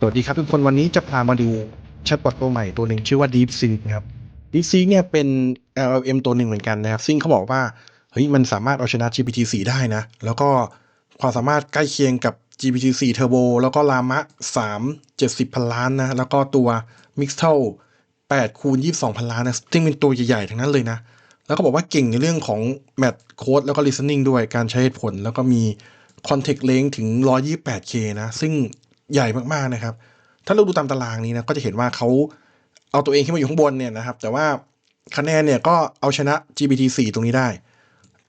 สวัสดีครับทุกคนวันนี้จะพามาดูแชทบอทตัวใหม่ตัวหนึ่งชื่อว่า DeepSeek ครับ DeepSeek เนี่ยเป็น LLM ตัวหนึ่งเหมือนกันนะครับ ซึ่งเขาบอกว่าเฮ้ยมันสามารถเอาชนะ GPT-4 ได้นะ แล้วก็ความสามารถใกล้เคียงกับ GPT-4 Turbo แล้วก็ Llama 3 70 พันล้านนะ แล้วก็ตัว Mixtel 8คูณ22 พันล้านนะ ซึ่งเป็นตัวใหญ่ๆ ทั้งนั้นเลยนะ แล้วก็บอกว่าเก่งในเรื่องของ Math Code แล้วก็ Listening ด้วยการใช้เหตุผลแล้วก็มี Context Length ถึง 128K นะ ซึ่ง ใหญ่มากๆนะครับ ถ้าเราดูตามตารางนี้นะก็จะเห็นว่าเขาเอาตัวเองขึ้นมาอยู่ข้างบนเนี่ยนะครับ แต่ว่าคะแนนเนี่ยก็เอาชนะ GPT-4 ตรงนี้ได้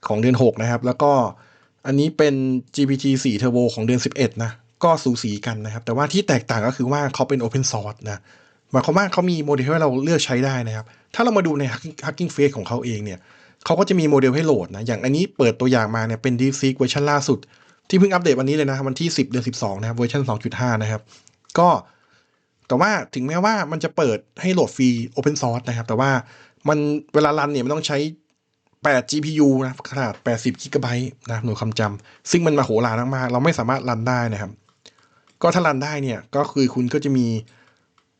ของเดือน 6 นะครับ แล้วก็อันนี้เป็น GPT-4 Turbo ของเดือน 11 นะ ก็สูสีกันนะครับ แต่ว่าที่แตกต่างก็คือว่าเขาเป็น Open Source นะหมายความว่าเขามีโมเดลให้เราเลือกใช้ได้นะครับ ถ้าเรามาดูใน Hacking, Hacking Face ของเขาเองเนี่ยเขาก็จะมีโมเดลให้โหลดนะ อย่างอันนี้เปิดตัวอย่างมาเนี่ยเป็น DeepSeek เวอร์ชันล่าสุด ที่เพิ่งอัปเดตวันนี้เลยนะวันที่ 10 เดือน 12 นะครับเวอร์ชัน2.5 นะครับ ก็แต่ว่าถึงแม้ว่ามันจะเปิดให้โหลดฟรี Open Source นะครับ แต่ว่ามันเวลารันเนี่ยมันต้องใช้ 8 GPU นะขนาด 80 GB นะหน่วยความจำซึ่งมันมาโหฬารมากๆ เราไม่สามารถรันได้นะครับ ก็ถ้ารันได้เนี่ยก็คือคุณก็จะมี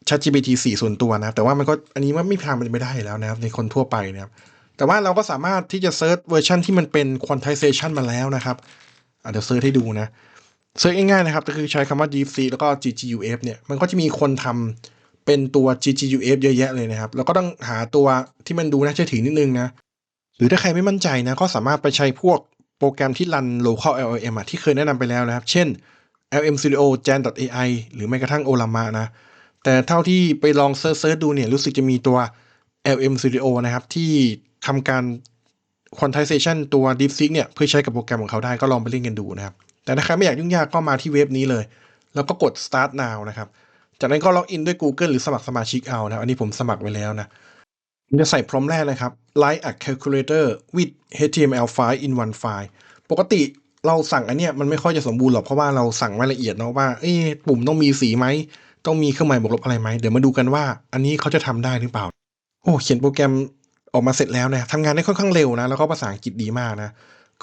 ChatGPT 4 ส่วนตัวนะ แต่ว่ามันก็อันนี้มันไม่พทางเป็นไปได้แล้วนะครับในคนทั่วไปนะครับแต่ว่าเราก็สามารถที่จะเซิร์ชเวอร์ชันที่มันเป็น quantization มาแล้วนะครับ เดี๋ยวเซิร์ชให้ดูนะเซิร์ชง่ายๆนะครับก็คือใช้คำว่า DeepSeek แล้วก็ GGUF เนี่ยมันก็จะมีคนทำเป็นตัว GGUF เยอะแยะเลยนะครับ แล้วก็ต้องหาตัวที่มันดูน่าเชื่อถือนิดนึงนะ หรือถ้าใครไม่มั่นใจนะ ก็สามารถไปใช้พวกโปรแกรมที่รัน local LLM อะที่เคยแนะนำไปแล้วนะครับ เช่น LM Studio Gen.ai หรือแม้กระทั่ง Olama นะ แต่เท่าที่ไปลองเซิร์ชดูเนี่ยรู้สึกจะมีตัว LM Studio นะครับที่ทำการ quantization ตัว DeepSeek เนี่ยเพื่อใช้กับโปรแกรมของเขาได้ก็ลองไปเล่นกันดูนะครับ แต่ถ้าใครไม่อยากยุ่งยากก็มาที่เว็บนี้เลย แล้วก็กด start now นะครับ จากนั้นก็ล็อกอินด้วย Google หรือสมัครสมาชิกเอานะอันนี้ผมสมัครไว้แล้วนะจะใส่พร้อมแรกนะครับ Like a calculator with HTML file in one file ปกติเราสั่งอันเนี้ยมันไม่ค่อยจะสมบูรณ์หรอกเพราะว่าเราสั่งไม่ละเอียดเนาะว่าเอ๊ปุ่มต้องมีสีไหมต้องมีเครื่องหมายบวกลบอะไรไหมเดี๋ยวมาดูกันว่า อันนี้เขาจะทำได้หรือเปล่า โอ้เขียนโปรแกรม ออกมาเสร็จแล้วนะทำงานได้ค่อนข้างเร็วนะ แล้วก็ภาษาอังกฤษดีมากนะ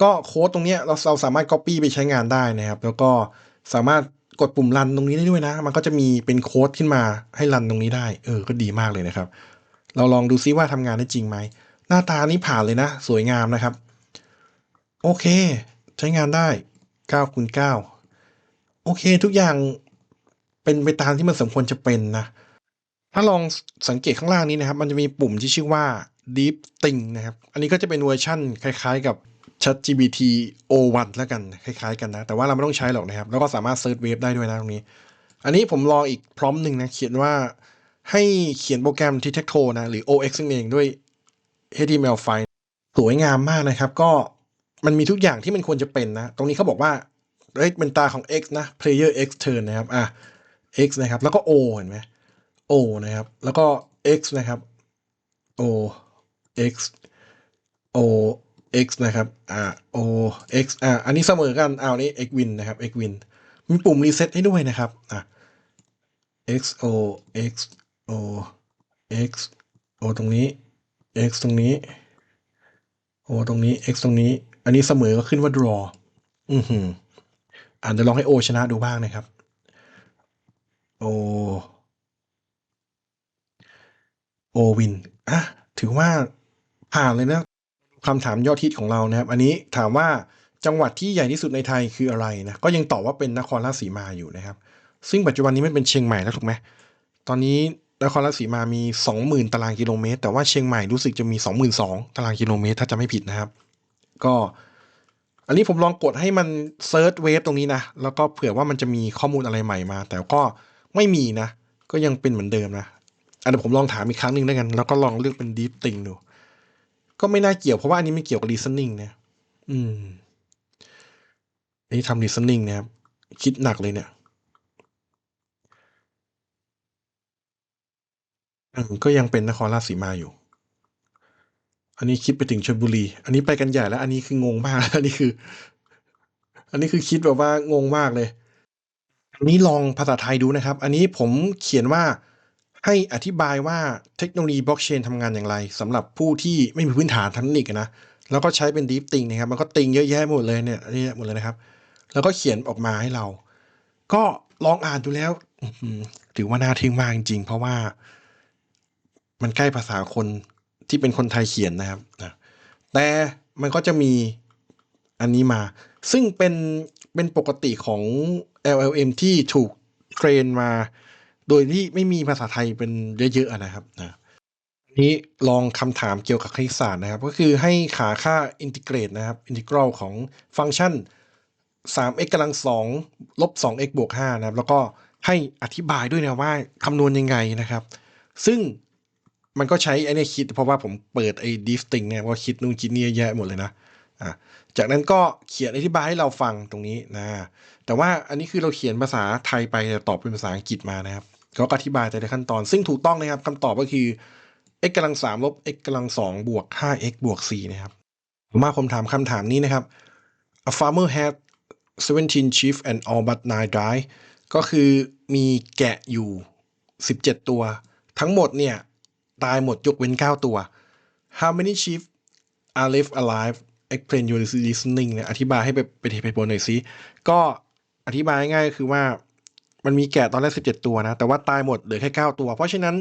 ก็โค้ดตรงเนี้ยเราเราสามารถ Copy ไปใช้งานได้นะครับ แล้วก็สามารถกดปุ่มรันตรงนี้ได้ด้วยนะ มันก็จะมีเป็นโค้ดขึ้นมาให้รันตรงนี้ได้ เออ ก็ดีมากเลยนะครับ เราลองดูซิว่าทำงานได้จริงไหม หน้าตานี้ผ่านเลยนะ สวยงามนะครับ โอเค ใช้งานได้9คูณ9โอเค ทุกอย่างเป็นไปตามที่มันสมควรจะเป็นนะ ถ้าลองสังเกตข้างล่างนี้นะครับ มันจะมีปุ่มที่ชื่อว่า Deep Think นะครับ อันนี้ก็จะเป็นเวอร์ชั่นคล้ายๆกับ ChatGPT O1 แล้วกัน คล้ายๆกันนะ แต่ว่าเราไม่ต้องใช้หรอกนะครับ แล้วก็สามารถเซิร์ชเว็บได้ด้วยนะตรงนี้ อันนี้ผมลองอีกพร้อมหนึ่งนะ เขียนว่าให้เขียนโปรแกรม t i c t a c t o นะ หรือ OX นั่นเองด้วย HTML ไฟล์สวยงามมากนะครับ ก็มันมีทุกอย่างที่มันควรจะเป็นนะ ตรงนี้เขาบอกว่าเอ้ยเป็นตาของ X นะ player X turn นะครับ อะ X นะครับ แล้วก็ O เห็นไหม O นะครับ แล้วก็ X นะครับ O X O X นะครับอ่า O X อ่าอันนี้เสมอกันเอานี้ X win นะครับ X win มีปุ่มรีเซ็ตให้ด้วยนะครับอะ X O X O X O ตรงนี้ X ตรงนี้ O ตรงนี้ X ตรงนี้ อันนี้เสมอก็ขึ้นว่า draw อือหืออ่านจะลองให้ O ชนะดูบ้างนะครับ O O win อะถือว่า ผ่านเลยนะคำถามยอดฮิตของเรานะครับ อันนี้ถามว่าจังหวัดที่ใหญ่ที่สุดในไทยคืออะไรนะก็ยังตอบว่าเป็นนครราชสีมาอยู่นะครับ ซึ่งปัจจุบันนี้มันเป็นเชียงใหม่แล้วถูกไหมตอนนี้นครราชสีมามี 20,000 ตารางกิโลเมตร แต่ว่าเชียงใหม่รู้สึกจะมี 22,000ตารางกิโลเมตร ถ้าจะไม่ผิดนะครับ ก็ อันนี้ผมลองกดให้มันเซิร์ชเวฟตรงนี้นะ แล้วก็เผื่อว่ามันจะมีข้อมูลอะไรใหม่มา แต่ก็ไม่มีนะ ก็ยังเป็นเหมือนเดิมนะอันนี้ผมลองถามอีกครั้งหนึ่งแล้วกัน แล้วก็ลองเลือกเป็น deep think ดู ก็ไม่น่าเกี่ยวเพราะว่าอันนี้ไม่เกี่ยวกับ reasoning นะอืมอันนี้ทำ reasoning นะครับ คิดหนักเลยเนี่ยอืมก็ยังเป็นนครราชสีมาอยู่ อันนี้คิดไปถึงชลบุรี อันนี้ไปกันใหญ่แล้ว อันนี้คืองงมาก อันนี้คือ อันนี้คือคิดแบบว่างงมากเลย อันนี้ลองภาษาไทยดูนะครับ อันนี้ผมเขียนว่า ให้อธิบายว่าเทคโนโลยีบล็อกเชนทำงานอย่างไรสำหรับผู้ที่ไม่มีพื้นฐานทางเทคนิคนะแล้วก็ใช้เป็น deep think นะครับมันก็ติงเยอะแยะหมดเลยเนี่ยนี่หมดเลยนะครับ แล้วก็เขียนออกมาให้เรา ก็ลองอ่านดูแล้วถือว่าน่าทึ่งมากจริงๆ เพราะว่า มันใกล้ภาษาคนที่เป็นคนไทยเขียนนะครับนะแต่มันก็จะมีอันนี้มา ซึ่งเป็นเป็นปกติของ LLM ที่ถูกเทรนมา โดยที่ไม่มีภาษาไทยเป็นเยอะๆนะครับนะนี้ลองคำถามเกี่ยวกับคณิตศาสตร์นะครับ ก็คือให้หาค่าอินทิเกรตนะครับอินทิกรัลของฟังก์ชัน 3x กำลัง2ลบ 2x บวก5นะครับ แล้วก็ให้อธิบายด้วยนะว่าคำนวณยังไงนะครับ ซึ่งมันก็ใช้ไอ้นี่คิด เพราะว่าผมเปิดไอ้ diff thing เนี่ยว่าคิดนู่นคิดนี่เยอะแยะหมดเลยนะอะจากนั้นก็เขียนอธิบายให้เราฟังตรงนี้นะ แต่ว่าอันนี้คือเราเขียนภาษาไทยไปแต่ตอบเป็นภาษาอังกฤษมานะครับ เขาอธิบายแต่ละขั้นตอน ซึ่งถูกต้องนะครับคำตอบก็คือ x กำลัง3ลบ x กำลัง2บวก 5x บวก 4 นะครับมาผมถามคำถามนี้นะครับ A farmer had 17 sheep and all but 9 died ก็คือมีแกะอยู่ 17 ตัว ทั้งหมดเนี่ย ตายหมดยกเว้น 9 ตัว How many sheep are left alive explain your reasoning เนี่ยอธิบายให้ไปไปเหตุผลหน่อยสิก็อธิบายง่ายก็คือว่า มันมีแกะตอนแรก17ตัวนะ แต่ว่าตายหมดเหลือแค่9ตัว เพราะฉะนั้น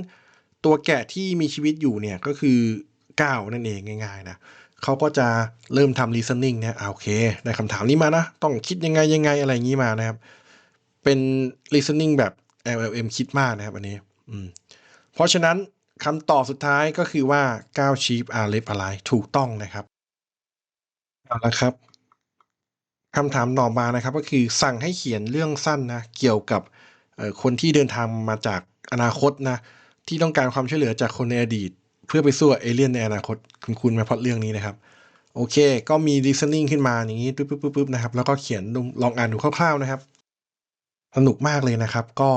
ตัวแกะที่มีชีวิตอยู่เนี่ยก็คือ9นั่นเองง่ายๆนะเขาก็จะเริ่มทำ listening เนี่ยโอเคได้คำถามนี้มานะ ต้องคิดยังไงยังไงอะไรอย่างนี้มานะครับ เป็น listening แบบ LLM คิดมากนะครับอันนี้อืมเพราะฉะนั้นคำตอบสุดท้ายก็คือว่า9 sheep are left alive ถูกต้องนะครับเอาละครับคำถามต่อมานะครับ ก็คือสั่งให้เขียนเรื่องสั้นนะ เกี่ยวกับ คนที่เดินทางมาจากอนาคตนะ ที่ต้องการความช่วยเหลือจากคนในอดีต เพื่อไปสู้เอเลี่ยนในอนาคต คุณคุณไหมาพอดเรื่องนี้นะครับ โอเค ก็มี listening ขึ้นมาอย่างนี้ปึ๊บปึ๊บปึ๊บนะครับ แล้วก็เขียนลองอ่านดูคร่าวๆนะครับ สนุกมากเลยนะครับ ก็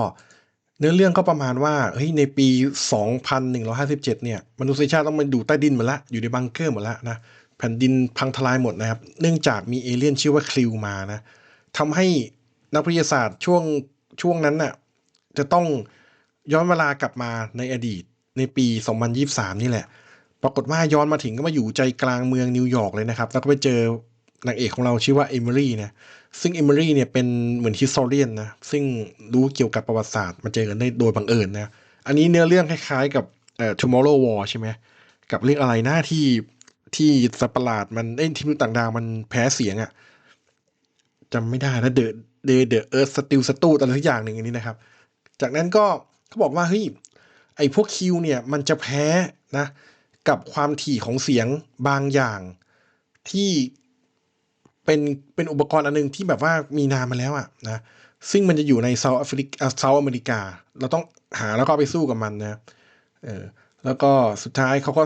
เนื้อเรื่องก็ประมาณว่าเฮ้ยในปี 2157 เนี่ยมนุษยชาติต้องมาอยู่ใต้ดินหมดละ อยู่ในบังเกอร์หมดละนะแผ่นดินพังทลายหมดนะครับ เนื่องจากมีเอเลี่ยนชื่อว่าคลิวมานะทำให้นักวิทยาศาสตร์ช่วง ช่วงนั้นน่ะจะต้องย้อนเวลากลับมาในอดีตในปี 2023 นี่แหละ ปรากฏว่าย้อนมาถึงก็มาอยู่ใจกลางเมืองนิวยอร์กเลยนะครับ แล้วก็ไปเจอนางเอกของเราชื่อว่าเอมิลี่นะซึ่งเอมิลี่เนี่ยเป็นเหมือนฮิสโตเรียนนะซึ่งรู้เกี่ยวกับประวัติศาสตร์มาเจอกันได้โดยบังเอิญนะ อันนี้เนื้อเรื่องคล้ายๆกับเอ่อ Tomorrow War ใช่ไหมกับเรื่องอะไรหน้าที่ที่สัตว์ประหลาดมันเอ้ที่มนุษย์ต่างดาวมันแพ้เสียงอะจำไม่ได้นะเดอะ เดอะเดอเอิร์ธสติลสตูอะไรสักอย่างหนึ่งอันนี้นะครับ จากนั้นก็เขาบอกว่าเฮ้ยไอ้พวกคิวเนี่ยมันจะแพ้นะกับความถี่ของเสียงบางอย่างที่เป็นเป็นอุปกรณ์อันนึงที่แบบว่ามีนานมาแล้วอะนะซึ่งมันจะอยู่ในเซาท์แอฟริกาเซาท์อเมริกา เราต้องหาแล้วก็ไปสู้กับมันนะเออแล้วก็สุดท้ายเขาก็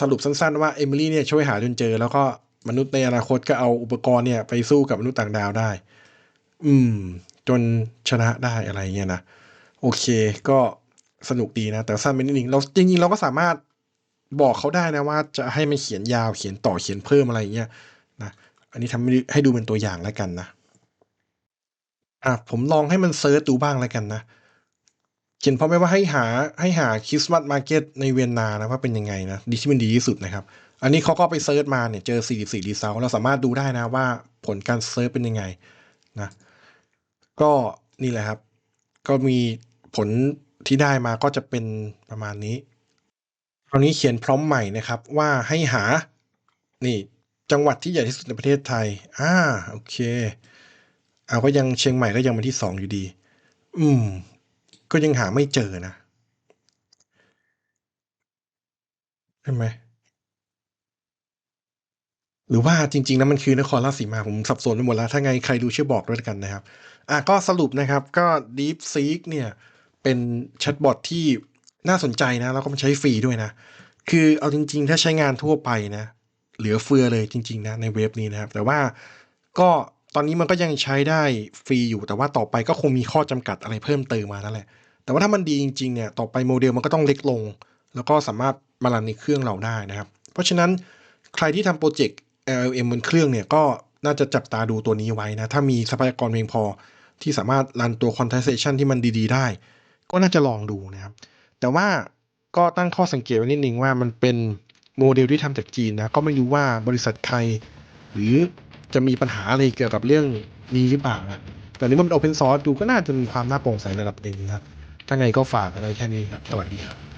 สรุปสั้นๆ ว่าเอมิลี่เนี่ยช่วยหาจนเจอ แล้วก็มนุษย์ในอนาคตก็เอาอุปกรณ์เนี่ยไปสู้กับมนุษย์ต่างดาวได้ อืม จนชนะได้อะไรเงี้ยนะ โอเคก็สนุกดีนะ แต่สั้นไปนิดนึงเราจริงๆเราก็สามารถบอกเขาได้นะว่าจะให้มันเขียนยาวเขียนต่อเขียนเพิ่มอะไรเงี้ยนะอันนี้ทำให้ให้ดูเป็นตัวอย่างแล้วกันนะอะผมลองให้มันเซิร์ชดูบ้างแล้วกันนะเขียนพร้อมไว้ว่าให้หาให้หาคริสต์มาสมาร์เก็ตในเวียนนานะว่าเป็นยังไงนะดีที่มันดีที่สุดนะครับ อันนี้เขาก็ไปเซิร์ชมาเนี่ยเจอ 44 รีเซลเราสามารถดูได้นะว่าผลการเซิร์ชเป็นยังไงนะ ก็นี่แหละครับ ก็มีผลที่ได้มาก็จะเป็นประมาณนี้คราวนี้เขียนพร้อมใหม่นะครับว่าให้หา นี่จังหวัดที่ใหญ่ที่สุดในประเทศไทย อ่า โอเค เอาก็ยังเชียงใหม่ก็ยังเป็นที่สองอยู่ดี อืม ก็ยังหาไม่เจอนะ ใช่ไหม หรือว่าจริงๆแล้วมันคือนครราชสีมาผมสับสนไปหมดแล้ว ถ้าไงใครดูช่วยบอกด้วยกันนะครับ อะก็สรุปนะครับก็ DeepSeek เนี่ย เป็นแชทบอทที่น่าสนใจนะ แล้วก็มันใช้ฟรีด้วยนะ คือเอาจริง ๆ ถ้าใช้งานทั่วไปนะ เหลือเฟือเลยจริง ๆ นะในเว็บนี้นะครับ แต่ว่าก็ตอนนี้มันก็ยังใช้ได้ฟรีอยู่แต่ว่าต่อไปก็คงมีข้อจำกัดอะไรเพิ่มเติมมานั่นแหละ แต่ว่าถ้ามันดีจริงๆเนี่ยต่อไปโมเดลมันก็ต้องเล็กลง แล้วก็สามารถมารันในเครื่องเราได้นะครับ เพราะฉะนั้นใครที่ทำโปรเจกต์ LLM บนเครื่องเนี่ยก็น่าจะจับตาดูตัวนี้ไว้นะ ถ้ามีทรัพยากรเพียงพอที่สามารถรันตัว conversation ที่มันดีๆ ได้ ก็น่าจะลองดูนะครับ แต่ว่าก็ตั้งข้อสังเกตไว้นิดนึงว่ามันเป็นโมเดลที่ทำจากจีนนะ ก็ไม่รู้ว่าบริษัทใครหรือจะมีปัญหาอะไรเกี่ยวกับเรื่องนี้หรือเปล่านะแต่นี้มันเป็น open source ดูก็น่าจะมีความน่าโปร่งใสระดับหนึ่งนะถ้าไงก็ฝากอะไรแค่นี้ครับ สวัสดีครับ